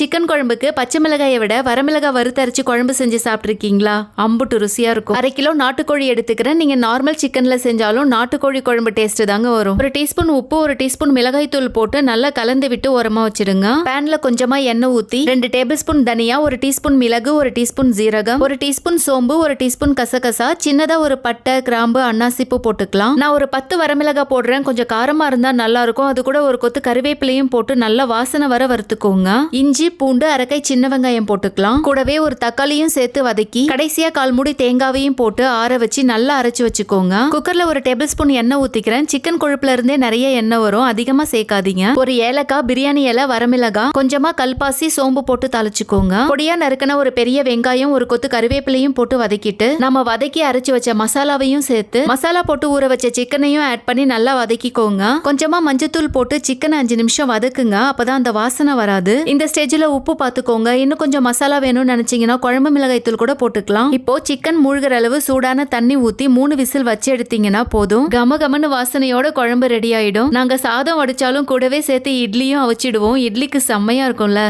Chicken குழம்புக்கு பச்சை மிளகாயை விட வரமிளகாய் வறுத்தரைச்சு குழம்பு செஞ்சு சாப்பிட்ருக்கீங்களா அம்புட்டு ருசியாக இருக்கும். அரை கிலோ நாட்டுக்கோழி எடுத்துக்கிறேன். நீங்கள் நார்மல் சிக்கனில் செஞ்சாலும் நாட்டுக்கோழி குழம்பு டேஸ்ட் தாங்க வரும். ஒரு டீஸ்பூன் உப்பு ஒரு டீஸ்பூன் மிளகாய் தூள் போட்டு நல்லா கலந்து விட்டு உரமா வச்சிடுங்க பேனில் கொஞ்சமாக எண்ணெய் ஊற்றி ரெண்டு டேபிள் ஸ்பூன் தனியா ஒரு டீஸ்பூன் மிளகு ஒரு டீஸ்பூன் ஜீரகம் ஒரு டீஸ்பூன் சோம்பு ஒரு டீஸ்பூன் கசகசா சின்னதாக ஒரு பட்டை கிராம்பு அன்னாசிப்பு போட்டுக்கலாம். நான் ஒரு பத்து வரமிளகாய் போடுறேன். கொஞ்சம் காரமாக இருந்தால் நல்லா இருக்கும். அது கூட ஒரு கொத்து கருவேப்பிலையும் போட்டு நல்லா வாசனை வர வறுத்துக்கோங்க. இஞ்சி பூண்டு அரைக்கை சின்ன வெங்காயம் போட்டுக்கலாம். கூடவே ஒரு தக்காளியும் சேர்த்து வதக்கி கடைசியா கால்முடி தேங்காவையும் போட்டு ஆற வச்சு நல்லா அரைச்சு வச்சுக்கோங்க. குக்கர்ல ஒரு டேபிள் ஸ்பூன் எண்ணெய் ஊத்திக்கிறேன். சிக்கன் கொழுப்புல இருந்தே நிறைய எண்ணெய் வரும். அதிகமா சேர்க்காதீங்க. ஒரு ஏலக்காய் பிரியாணி இலை வரமிளகாய் கொஞ்சமா கல்பாசி சோம்பு போட்டு தாளிச்சுக்கோங்க. பொடியா நறுக்கின ஒரு பெரிய வெங்காயம் ஒரு கொத்து கருவேப்பிலையும் போட்டு வதக்கிட்டு நம்ம வதக்கி அரைச்சு வச்ச மசாலாவையும் சேர்த்து மசாலா போட்டு ஊற வச்ச சிக்கனையும் ஆட் பண்ணி நல்லா வதக்கிக்கோங்க. கொஞ்சமா மஞ்சத்தூள் போட்டு சிக்கன் அஞ்சு நிமிஷம் வதக்குங்க. அப்பதான் அந்த வாசனை வராது. இந்த ஸ்டேஜ்ல உப்பு பார்த்துக்கோங்க இன்னும் கொஞ்சம் மசாலா வேணும்னு நினச்சிங்கன்னா குழம்பு மிளகாய் தூள் கூட போட்டுக்கலாம். இப்போ சிக்கன் மூழ்கிற அளவு சூடான தண்ணி ஊற்றி மூணு விசில் வச்சு எடுத்தீங்கன்னா போதும். கம கமன்னு வாசனையோட குழம்பு ரெடி ஆயிடும். நாங்க சாதம் வடிச்சாலும் கூடவே சேர்த்து இட்லியும் அவிச்சிடுவோம். இட்லிக்கு செம்மையா இருக்கும்ல.